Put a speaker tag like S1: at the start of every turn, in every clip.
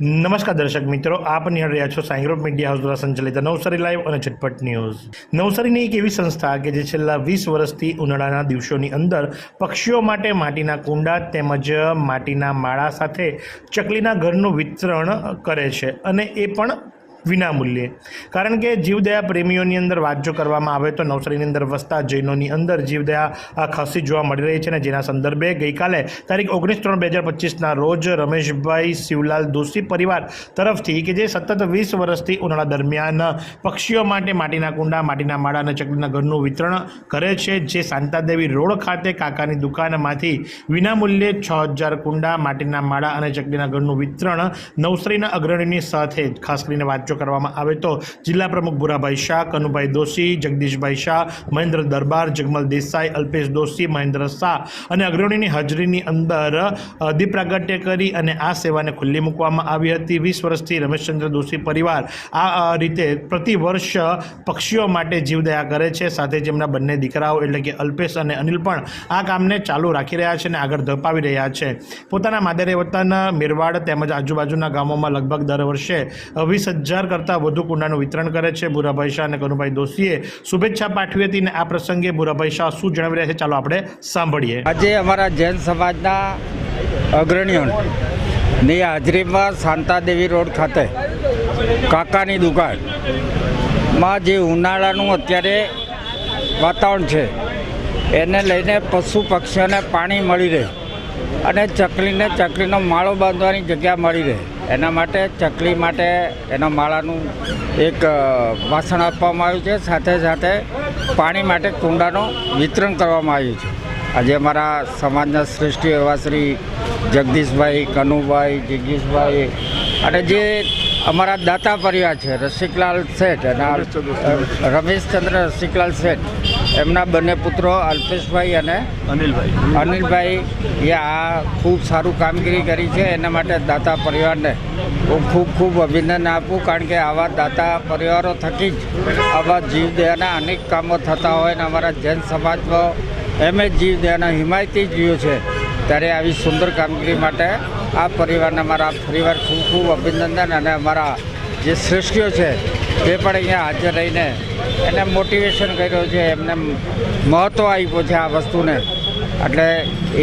S1: નમસ્કાર દર્શક મિત્રો, આપ નિહાળ રહ્યા છો સાઈ ગ્રુપ મીડિયા હાઉસ દ્વારા સંચાલિત નવસારી લાઈવ અને ઝટપટ ન્યૂઝ. નવસારીની એક એવી સંસ્થા કે જે છેલ્લા વીસ વર્ષથી ઉનાળાના દિવસોની અંદર પક્ષીઓ માટે માટીના કુંડા તેમજ માટીના માળા સાથે ચકલીના ઘરનું વિતરણ કરે છે અને એ પણ વિનામૂલ્યે. કારણ કે જીવદયા પ્રેમીઓની અંદર વાત જો કરવામાં આવે તો નવસારીની અંદર વસતા જૈનોની અંદર જીવદયા ખાસી જોવા મળી રહી છે અને જેના સંદર્ભે ગઈકાલે તારીખ ઓગણીસ ત્રણ બે હજાર પચીસના રોજ રમેશભાઈ શિવલાલ દોશી પરિવાર તરફથી કે જે સતત વીસ વર્ષથી ઉનાળા દરમિયાન પક્ષીઓ માટે માટીના કુંડા, માટીના માળા અને ચકડીના ઘરનું વિતરણ કરે છે. જે શાંતાદેવી રોડ ખાતે કાકાની દુકાનમાંથી વિનામૂલ્યે છ હજાર કુંડા, માટીના માળા અને ચકડીના ઘરનું વિતરણ નવસારીના અગ્રણીની સાથે, ખાસ કરીને વાત જો કરવામાં આવે તો જિલ્લા પ્રમુખ ભુરાભાઈ શાહ, કનુભાઈ દોશી, જગદીશભાઈ શાહ, મહેન્દ્ર દરબાર, જગમલ દેસાઈ, અલ્પેશ દોશી, મહેન્દ્ર શાહ અને અગ્રણીની હાજરીની અંદર દીપ કરી અને આ સેવાને ખુલ્લી મૂકવામાં આવી હતી. વીસ વર્ષથી રમેશચંદ્ર દોશી પરિવાર આ રીતે પ્રતિ વર્ષ પક્ષીઓ માટે જીવદયા કરે છે. સાથે જેમના બંને દીકરાઓ એટલે કે અલ્પેશ અને અનિલ પણ આ કામને ચાલુ રાખી રહ્યા છે અને આગળ ધપાવી રહ્યા છે. પોતાના માદરે વતન, મેરવાડ તેમજ આજુબાજુના ગામોમાં લગભગ દર વર્ષે વીસ હજાર કરતાં વધુ કુંડાનું વિતરણ કરે છે ભૂરાભાઈ શાહ અને કનુભાઈ દોશીએ શુભેચ્છા પાઠવી હતી અને આ પ્રસંગે ભૂરાભાઈ શાહ શું જણાવી રહ્યા છે? ચાલો આપણે સાંભળીએ.
S2: આજે અમારા જૈન સમાજના અગ્રણીઓની હાજરીમાં શાંતાદેવી રોડ ખાતે કાકાની દુકાનમાં જે ઉનાળાનું અત્યારે વાતાવરણ છે, એને લઈને પશુ પક્ષીઓને પાણી મળી રહે અને ચકલીને ચકલીનો માળો બાંધવાની જગ્યા મળી રહે. એના માટે ચકલી માટે એના માળાનું એક વાસણ આપવામાં આવ્યું છે. સાથે સાથે પાણી માટે કુંડાનું વિતરણ કરવામાં આવ્યું છે. આજે અમારા સમાજના શ્રેષ્ઠ એવા શ્રી જગદીશભાઈ, કનુભાઈ જગદીશભાઈ અને જે અમારા દાતા પરિવાર છે, રસિકલાલ શેઠ અને રમેશચંદ્ર રસિકલાલ શેઠ એમના બંને પુત્રો અલ્પેશભાઈ અને
S1: અનિલભાઈ.
S2: અનિલભાઈ એ આ ખૂબ સારું કામગીરી કરી છે. એના માટે દાતા પરિવારને હું ખૂબ ખૂબ અભિનંદન આપું કારણ કે આવા દાતા પરિવારો થકી જ આવા જીવદયાના અનેક કામો થતા હોય અને અમારા જૈન સમાજમાં એમ જ જીવદયાના હિમાયતી જીવ્યો છે. ત્યારે આવી સુંદર કામગીરી માટે આ પરિવારને મારા પરિવાર ખૂબ ખૂબ અભિનંદન અને અમારા જે શ્રેષ્ઠીઓ છે તે પણ અહીંયા હાજર રહીને એને મોટિવેશન કર્યો છે, એમને મહત્ત્વ આપ્યું છે આ વસ્તુને. એટલે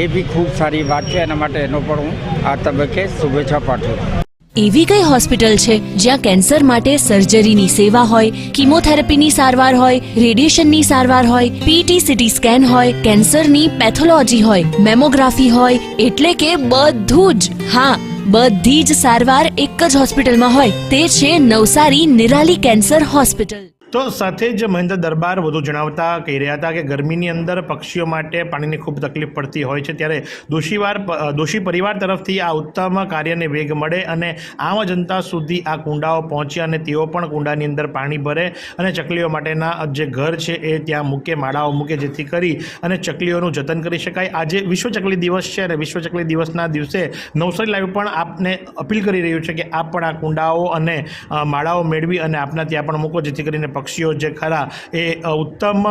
S2: એ બી ખૂબ સારી વાત છે, એના માટે એનો પણ હું આ તબક્કે શુભેચ્છા પાઠવું
S3: એવી કઈ હોસ્પિટલ છે જ્યાં કેન્સર માટે સર્જરીની સેવા હોય, કિમોથેરાપીની સારવાર હોય, રેડિયેશનની સારવાર હોય પીટી સીટી સ્કેન હોય, કેન્સરની પેથોલોજી હોય, મેમોગ્રાફી હોય, એટલે કે બધું જ. હા, બધી જ સારવાર એક જ હોસ્પિટલમાં હોય, તે છે નવસારી નિરાલી કેન્સર હોસ્પિટલ.
S1: તો સાથે જ મહેન્દ્ર દરબાર વધુ જણાવતા કહી રહ્યા હતા કે ગરમીની અંદર પક્ષીઓ માટે પાણીની ખૂબ તકલીફ પડતી હોય છે. ત્યારે દોષીવાર દોષી પરિવાર તરફથી આ ઉત્તમ કાર્યને વેગ મળે અને આમ જનતા સુધી આ કુંડાઓ પહોંચે અને તેઓ પણ કુંડાની અંદર પાણી ભરે અને ચકલીઓ માટેના જે ઘર છે એ ત્યાં મૂકે, માળાઓ મૂકે જેથી કરી અને ચકલીઓનું જતન કરી શકાય. આજે વિશ્વ ચકલી દિવસ છે અને વિશ્વ ચકલી દિવસના દિવસે નવસારી લાઈવ પણ આપને અપીલ કરી રહ્યું છે કે આપ પણ આ કુંડાઓ અને માળાઓ મેળવી અને આપના ત્યાં પણ મૂકો જેથી કરીને પક્ષીઓ જે ખરા એ ઉત્તમ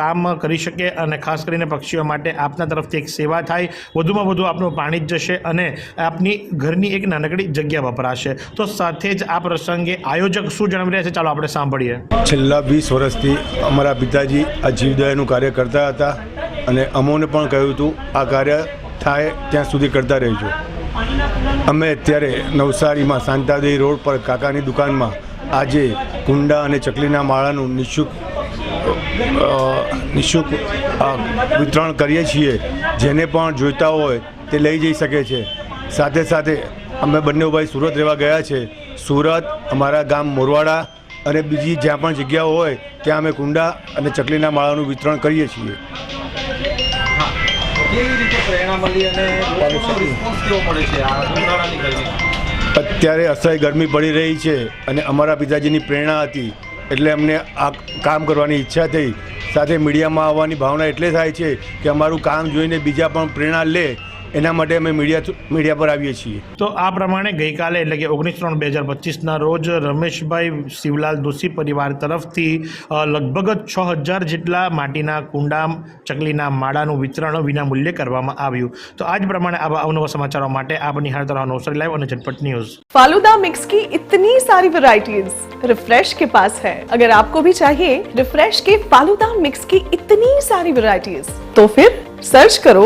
S1: કામ કરી શકે અને ખાસ કરીને પક્ષીઓ માટે આપના તરફથી એક સેવા થાય. વધુમાં વધુ આપનું પાણી જ જશે અને આપની ઘરની એક નાનકડી જગ્યા વપરાશે. તો સાથે જ આ પ્રસંગે આયોજક શું જણાવી રહ્યા છે? ચાલો આપણે સાંભળીએ.
S4: છેલ્લા વીસ વર્ષથી અમારા પિતાજી આ જીવદયાનું કાર્ય કરતા હતા અને અમોને પણ કહ્યું હતું, આ કાર્ય થાય ત્યાં સુધી કરતા રહેજો. અમે અત્યારે નવસારીમાં શાંતાદેવી રોડ પર કાકાની દુકાનમાં આજે કુંડા અને ચકલીના માળાનું નિઃશુલ્ક નિઃશુલ્ક વિતરણ કરીએ છીએ. જેને પણ જોઈતા હોય તે લઈ જઈ શકે છે. સાથે સાથે અમે બંને ભાઈ સુરત રહેવા ગયા છે. સુરત અમારા ગામ મોરવાડા અને બીજી જ્યાં પણ જગ્યાઓ હોય ત્યાં અમે કુંડા અને ચકલીના માળાનું વિતરણ કરીએ છીએ.
S5: કેવી રીતે પ્રેરણા મળી અને લોકોનો રિસ્પોન્સ કેવો મળે છે? આ ઉનાળાની ગરમી.
S4: અત્યારે અસહ્ય ગરમી પડી રહી છે અને અમારા પિતાજીની પ્રેરણા હતી. એટલે અમને આ કામ કરવાની ઈચ્છા થઈ. સાથે મીડિયામાં આવવાની ભાવના એટલે થાય છે કે અમારું કામ જોઈને બીજા પણ પ્રેરણા લે. એના માટે અમે મીડિયા મીડિયા પર આવીએ છીએ
S1: તો આ પ્રમાણે ગઈકાલે એટલે કે ઓગણીસ ત્રણ બે હજાર પચીસના રોજ રમેશભાઈ શિવલાલ દોશી પરિવાર તરફથી અ, લગભગ છ હજાર જેટલા માટીના કુંડા ચકલીના માળાનું વિતરણ વિના મૂલ્યે કરવામાં આવ્યું તો આ જ પ્રમાણે આવા અવનવા સમાચારો માટે આપ નિહાળતા રહો નવસારી લાઈવ અને ઝટપટ ન્યૂઝ
S6: फालूदा मिक्स की इतनी सारी वैरायटीज रिफ्रेश के पास है अगर आपको भी चाहिए रिफ्रेश के फालूदा मिक्स की इतनी सारी वैरायटीज तो फिर सर्च करो